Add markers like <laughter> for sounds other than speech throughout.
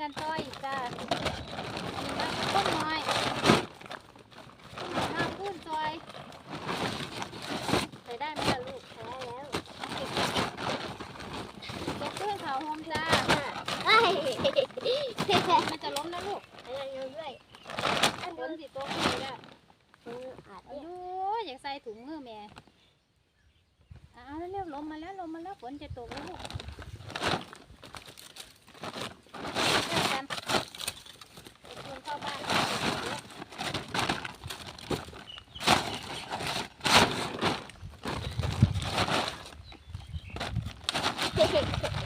กันต่อยอีกจ้ามาต้นหน่อยมาขึ้นซอยใส่ได้ไหมล่ะลูกแพ้แล้วเก็บด้วยขาวหอมจ้าเฮ้มันจะล้มนะลูกอะไรอยู่ด้วยอันฝนู้นนสิตัวพี่แล้วอาจอาเนี่ยากใส่ถุงมือแม่เอาแล้วเร็วลมมาแล้วลมมาแล้วฝนจะตกแล้วลูก Okay. <laughs>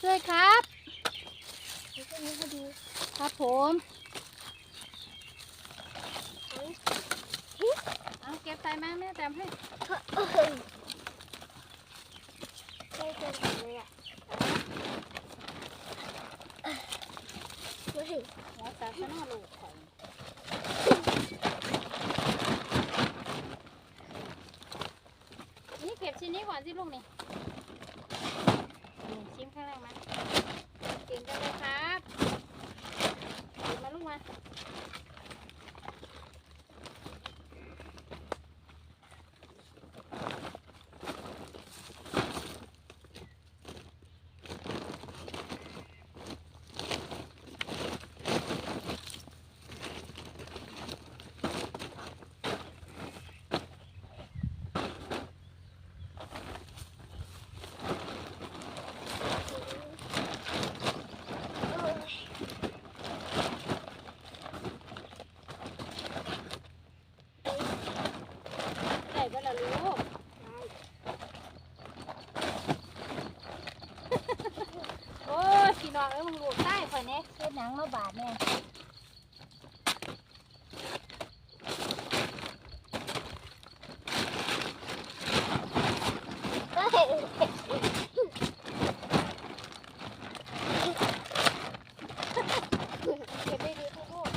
ช่วยครับมีเพื่อนนี้พอดีครับผมเอาเก็บใส่มาแม่แต้มให้เอ้ยใกล้เกินไปเลยอะเฮ้ยหัวสาสนาลูกของนี่เก็บชิ้นนี้ก่อนสิลูกนี่ ข้างล่างมเก่งจังเลยครับเก็บมาลูกมา ใส่เบลลูก โอ้ยพี่น้องเอ้ย มึงลูกใต้ข่อยเนี่ยเฮ็ดหนังมาบาดเนี่ย เฮ้ย เก็บได้ดีทุกลูก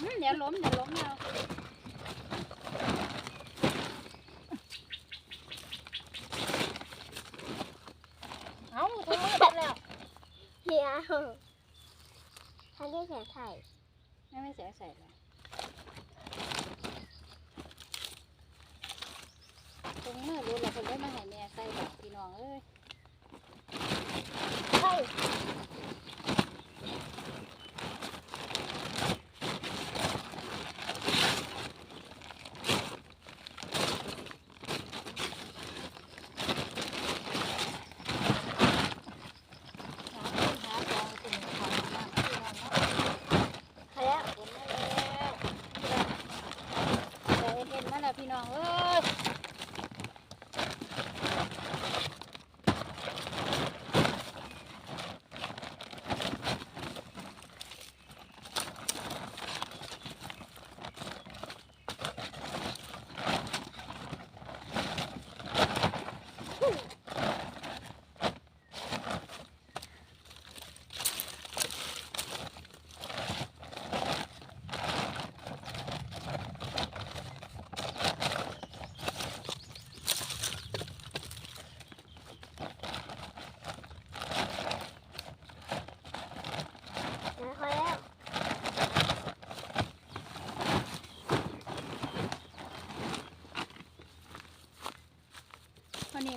อืมเดี๋ยวล้มเดี๋ยวล้มเอา เอาถุงมือเบิดแล้ว เฮียทันได้แขนไถ่ไม่ไม่เสียใส่เลยถุงมือรู้แล้วคนได้มาให้แม่ใส่แบบพี่น้องเอ้ยเฮ้ย หาขึ้นหาฟองขึ้นหาฟองพี่น้องเนาะ พอแล้ว เห็นมาแล้วเดี๋ยวเห็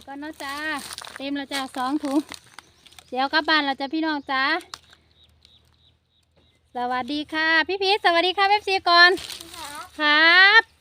วันนี้ก็เนาะจ้า เต็มแล้วจ้าสองถุง เดี๋ยวกลับบ้านเราจะพี่น้องจ้า สวัสดีค่ะ พี่พีชสวัสดีค่ะเอฟซีก่อน ครับครับ